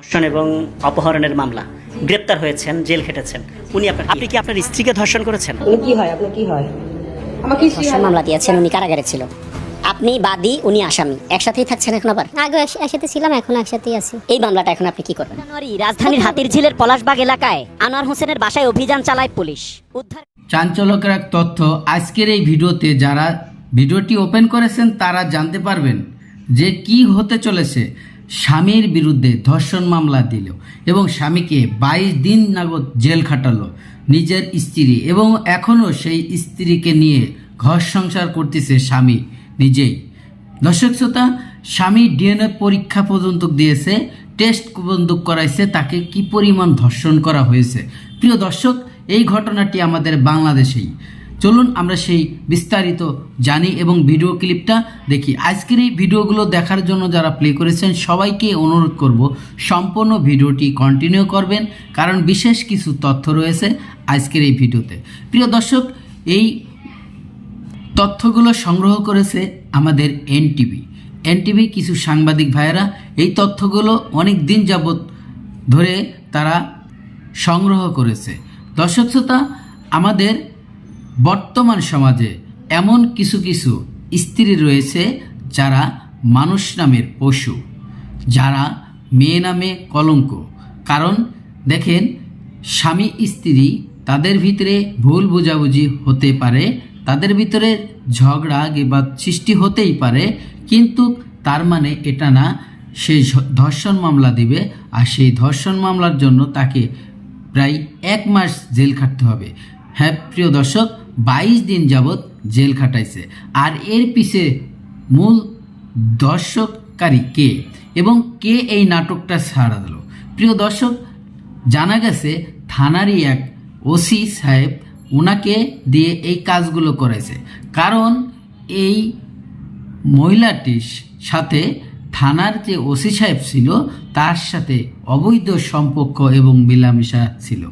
ধর্ষণ এবং অপহরণের মামলা। গ্রেপ্তার হয়েছেন জেল খেটেছেন। উনি আপনার আপনি কি আপনার স্ত্রীকে ধর্ষণ করেছেন? উনি কি হয়? আপনার কি হয়? আমাকে ধর্ষণ মামলা দিয়েছেন উনি কারাগারে ছিল। আপনি বাদী উনি আসামি। একসাথেই থাকছেন এখন আবার? আগে একসাথে ছিলাম এখন একসাথেই আছি। এই মামলাটা এখন আপনি কি করবেন? জানুয়ারি রাজধানীর হাতির ঝিলের পলাশবাগ এলাকায় আনোয়ার হোসেনের বাসায় অভিযান চালায় পুলিশ। উদ্ধার চাঞ্চল্যকর এক তথ্য। আজকের এই ভিডিওতে যারা ভিডিওটি ওপেন করেছেন তারা জানতে পারবেন যে কি হতে চলেছে। স্বামীর বিরুদ্ধে ধর্ষণ মামলা দিল এবং স্বামীকে বাইশ দিন নাগদ জেল খাটালো নিজের স্ত্রী এবং এখনও সেই স্ত্রীকে নিয়ে ঘর সংসার করতেছে স্বামী নিজেই। দর্শক শ্রোতা, স্বামী ডিএনএ পরীক্ষা পর্যন্ত দিয়েছে, টেস্ট পর্যন্ত করাইছে, তাকে কি পরিমাণ ধর্ষণ করা হয়েছে? প্রিয় দর্শক, এই ঘটনাটি আমাদের বাংলাদেশেই। চলুন আমরা সেই বিস্তারিত জানি এবং ভিডিও ক্লিপটা দেখি। আজকের এই ভিডিওগুলো দেখার জন্য যারা প্লে করেছেন, সবাইকে অনুরোধ করব সম্পূর্ণ ভিডিওটি কন্টিনিউ করবেন, কারণ বিশেষ কিছু তথ্য রয়েছে আজকের এই ভিডিওতে। প্রিয় দর্শক, এই তথ্যগুলো সংগ্রহ করেছে আমাদের এনটিভি। এনটিভি কিছু সাংবাদিক ভাইয়েরা এই তথ্যগুলো অনেক দিন যাবৎ ধরে তারা সংগ্রহ করেছে। দর্শক শ্রোতা, আমাদের বর্তমান সমাজে এমন কিছু কিছু স্ত্রী রয়েছে যারা মানুষ নামের পশু, যারা মেয়ে নামে কলঙ্ক। কারণ দেখেন, স্বামী স্ত্রী তাদের ভিতরে ভুল বোঝাবুঝি হতে পারে, তাদের ভিতরে ঝগড়া বিবাদ সৃষ্টি হতেই পারে, কিন্তু তার মানে এটা না সে, ধর্ষণ মামলা দিবে আর সেই ধর্ষণ মামলার জন্য তাকে প্রায় এক মাস জেল খাটতে হবে। হ্যাঁ প্রিয় দর্শক বাইশ দিন যাবৎ জেল খাটাইছে। আর এর পিছে মূল দর্শককারী কে? এবং কে এই নাটকটা ছাড়া দিল? প্রিয় দর্শক, জানা গেছে থানারই এক ওসি সাহেব ওনাকে দিয়ে এই কাজগুলো করেছে কারণ এই মহিলাটির সাথে থানার যে ওসি সাহেব ছিল, তার সাথে অবৈধ সম্পর্ক এবং মিলামেশা ছিল।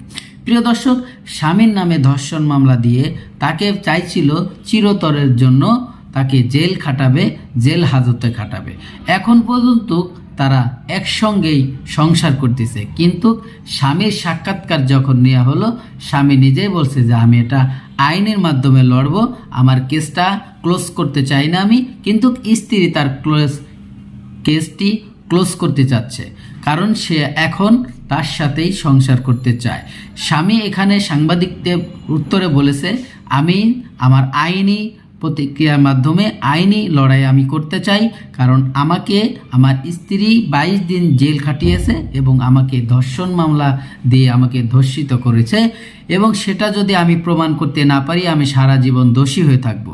প্রিয় দর্শক, স্বামীর নামে ধর্ষণ মামলা দিয়ে তাকে চাইছিল চিরতরের জন্য তাকে জেল খাটাবে, জেল হাজতে খাটাবে। এখন পর্যন্ত তারা একসঙ্গেই সংসার করতেছে। কিন্তু স্বামীর সাক্ষাৎকার যখন নেওয়া হলো, স্বামী নিজেই বলছে যে, আমি এটা আইনের মাধ্যমে লড়ব, আমার কেসটা ক্লোজ করতে চাই না আমি। কিন্তু স্ত্রী তার ক্লোজ কেসটি ক্লোজ করতে চাচ্ছে। কারণ সে এখন তার সাথেই সংসার করতে চায়। স্বামী এখানে সাংবাদিকদের উত্তরে বলেছে, আমি আমার আইনি প্রতিক্রিয়ার মাধ্যমে আইনি লড়াই আমি করতে চাই, কারণ আমাকে আমার স্ত্রী বাইশ দিন জেল খাটিয়েছে এবং আমাকে ধর্ষণ মামলা দিয়ে আমাকে ধর্ষিত করেছে এবং সেটা যদি আমি প্রমাণ করতে না পারি, আমি সারা জীবন দোষী হয়ে থাকব।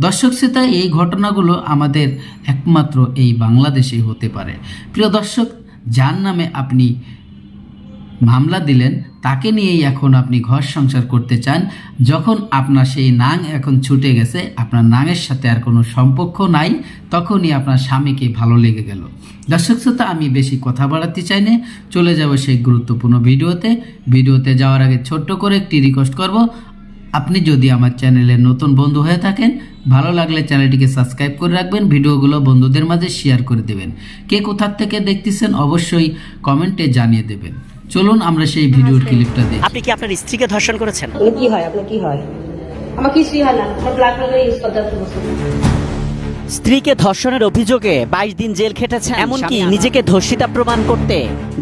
দর্শক শ্রোতা, এই ঘটনাগুলো আমাদের একমাত্র এই বাংলাদেশে হতে পারে। প্রিয় দর্শক, যার নামে আপনি মামলা দিলেন, তাকে নিয়েই এখন আপনি ঘর সংসার করতে চান। যখন আপনার সেই নাং এখন ছুটে গেছে, আপনার নাঙের সাথে আর কোনো সম্পর্ক নাই, তখনই আপনার স্বামীকে ভালো লেগে গেল। দর্শক শ্রোতা, আমি বেশি কথা বাড়াতে চাই না। চলে যাব সেই গুরুত্বপূর্ণ ভিডিওতে। ভিডিওতে যাওয়ার আগে ছোট্ট করে একটি রিকোয়েস্ট করব। আপনি যদি আমার চ্যানেলে নতুন বন্ধু হয়ে থাকেন, ভালো লাগলে চ্যানেলটিকে সাবস্ক্রাইব করে রাখবেন, ভিডিওগুলো বন্ধুদের মাঝে শেয়ার করে দেবেন। কে কোথার থেকে দেখতেছেন, অবশ্যই কমেন্টে জানিয়ে দেবেন। চলুন আমরা সেই ভিডিওর ক্লিপটা দেখি। আপনি কি আপনার স্ত্রীকে ধর্ষণ করেছেন? কি হয়? আপনার কি হয়? আমার কিছুই হয় না। আমার ব্লাড প্রেশার ইউজ করতে স্ত্রীকে ধর্ষণের অভিযোগে বাইশ দিন জেল খেটেছেন। এমনকি নিজেকে ধর্ষিতা প্রমাণ করতে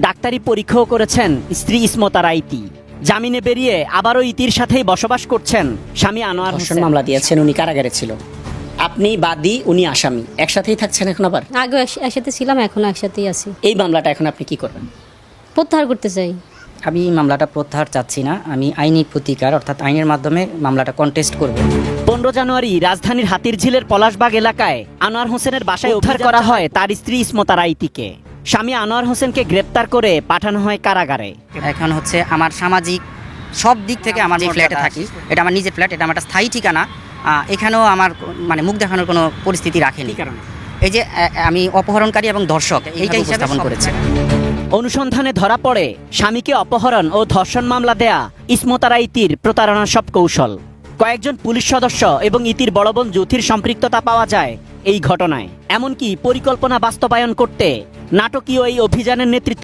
ডাক্তারি পরীক্ষাও করেছেন স্ত্রী ইসমতা আইতি। জামিনে বেরিয়ে আবারও ইতির সাথেই বসবাস করছেন স্বামী আনোয়ার হোসেন। মামলা দিয়েছেন উনি কারাগারে ছিল। আপনি বাদী উনি আসামি। একসাথেই থাকছেন এখন আবার? আগে একসাথে ছিলাম এখন একসাথেই আছি। এই মামলাটা এখন আপনি কি করবেন? প্রত্যাহার করতে চাই। আমি মামলাটা প্রত্যাহার চাচ্ছি না। আমি আইনি প্রতিকার অর্থাৎ আইনের মাধ্যমে মামলাটা কন্টেস্ট করব। পনেরো জানুয়ারি রাজধানীর হাতির ঝিলের পলাশবাগ এলাকায় আনোয়ার হোসেনের বাসায় উদ্ধার করা হয় তার স্ত্রী ইসমতা রাইতিকে স্বামী আনোয়ার হোসেনকে গ্রেপ্তার করে পাঠানো হয় কারাগারে। এখন হচ্ছে আমার সামাজিক সব দিক থেকে আমার যে ফ্ল্যাটে থাকি এটা আমার নিজের ফ্ল্যাট এটা আমার একটা স্থায়ী ঠিকানা। এখানেও আমার মানে মুখ দেখানোর কোনো পরিস্থিতি রাখেনি। এই যে আমি অপহরণকারী এবং দর্শক এইটাই উপস্থাপন করেছে। অনুসন্ধানে ধরা পড়ে, স্বামীকে অপহরণ ও ধর্ষণ মামলা দেয়া ইসমতারা ইতির প্রতারণার সব কৌশল। কয়েকজন পুলিশ সদস্য এবং ইতির বড় বোন জ্যোতির সম্পৃক্ততা পাওয়া যায় এই ঘটনায়। এমনকি পরিকল্পনা বাস্তবায়ন করতে নাটকীয় এই অভিযানের নেতৃত্ব